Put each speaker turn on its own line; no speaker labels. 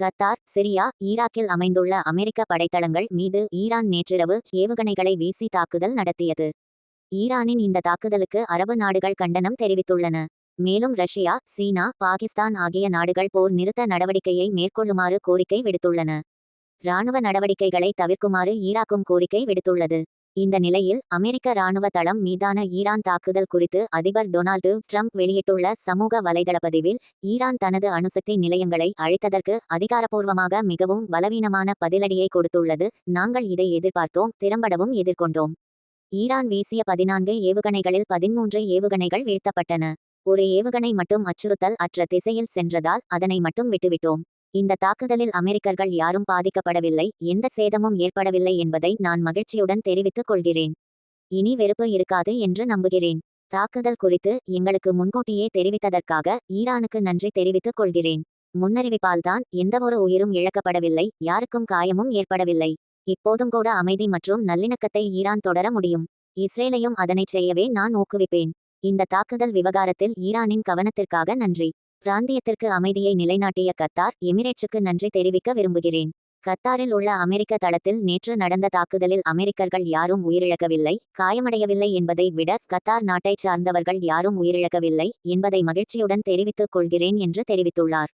Qatar Syria ஈராக்கில் அமைந்துள்ள அமெரிக்க படைத்தளங்கள் மீது ஈரான் நேற்றிரவு ஏவுகணைகளை வீசி தாக்குதல் நடத்தியது. ஈரானின் இந்த தாக்குதலுக்கு அரபு நாடுகள் கண்டனம் தெரிவித்துள்ளன. மேலும் ரஷ்யா சீனா பாகிஸ்தான் ஆகிய நாடுகள் போர் நிறுத்த நடவடிக்கையை மேற்கொள்ளுமாறு கோரிக்கை விடுத்துள்ளன. இராணுவ நடவடிக்கைகளை தவிர்க்குமாறு ஈராக்கும் கோரிக்கை விடுத்துள்ளது. இந்த நிலையில் அமெரிக்க இராணுவ தளம் மீதான ஈரான் தாக்குதல் குறித்து அதிபர் டொனால்டு ட்ரம்ப் வெளியிட்டுள்ள சமூக வலைதள பதிவில் ஈரான் தனது அணுசக்தி நிலையங்களை அழித்ததற்கு அதிகாரப்பூர்வமாக மிகவும் பலவீனமான பதிலடியை கொடுத்துள்ளது. நாங்கள் இதை எதிர்பார்த்தோம் திறம்படவும் எதிர்கொண்டோம். ஈரான் வீசிய பதினான்கு ஏவுகணைகளில் பதிமூன்று ஏவுகணைகள் வீழ்த்தப்பட்டன. ஒரு ஏவுகணை மட்டும் அச்சுறுத்தல் அற்ற திசையில் சென்றதால் அதனை மட்டும் விட்டுவிட்டோம். இந்த தாக்குதலில் அமெரிக்கர்கள் யாரும் பாதிக்கப்படவில்லை எந்த சேதமும் ஏற்படவில்லை என்பதை நான் மகிழ்ச்சியுடன் தெரிவித்துக் கொள்கிறேன். இனி வெறுப்பு இருக்காது என்று நம்புகிறேன். தாக்குதல் குறித்து எங்களுக்கு முன்கூட்டியே தெரிவித்ததற்காக ஈரானுக்கு நன்றி தெரிவித்துக் கொள்கிறேன். முன்னறிவிப்பால்தான் எந்தவொரு உயிரும் இழக்கப்படவில்லை யாருக்கும் காயமும் ஏற்படவில்லை. இப்போதும் கூட அமைதி மற்றும் நல்லிணக்கத்தை ஈரான் தொடர முடியும். இஸ்ரேலையும் அதனைச் செய்யவே நான் ஊக்குவிப்பேன். இந்த தாக்குதல் விவகாரத்தில் ஈரானின் கவனத்திற்காக நன்றி. பிராந்தியத்திற்கு அமைதியை நிலைநாட்டிய கத்தார் எமிரேட்ஸுக்கு நன்றி தெரிவிக்க விரும்புகிறேன். கத்தாரில் உள்ள அமெரிக்க தளத்தில் நேற்று நடந்த தாக்குதலில் அமெரிக்கர்கள் யாரும் உயிரிழக்கவில்லை காயமடையவில்லை என்பதை விட கத்தார் நாட்டைச் சார்ந்தவர்கள் யாரும் உயிரிழக்கவில்லை என்பதை மகிழ்ச்சியுடன் தெரிவித்துக் கொள்கிறேன் என்று தெரிவித்துள்ளார்.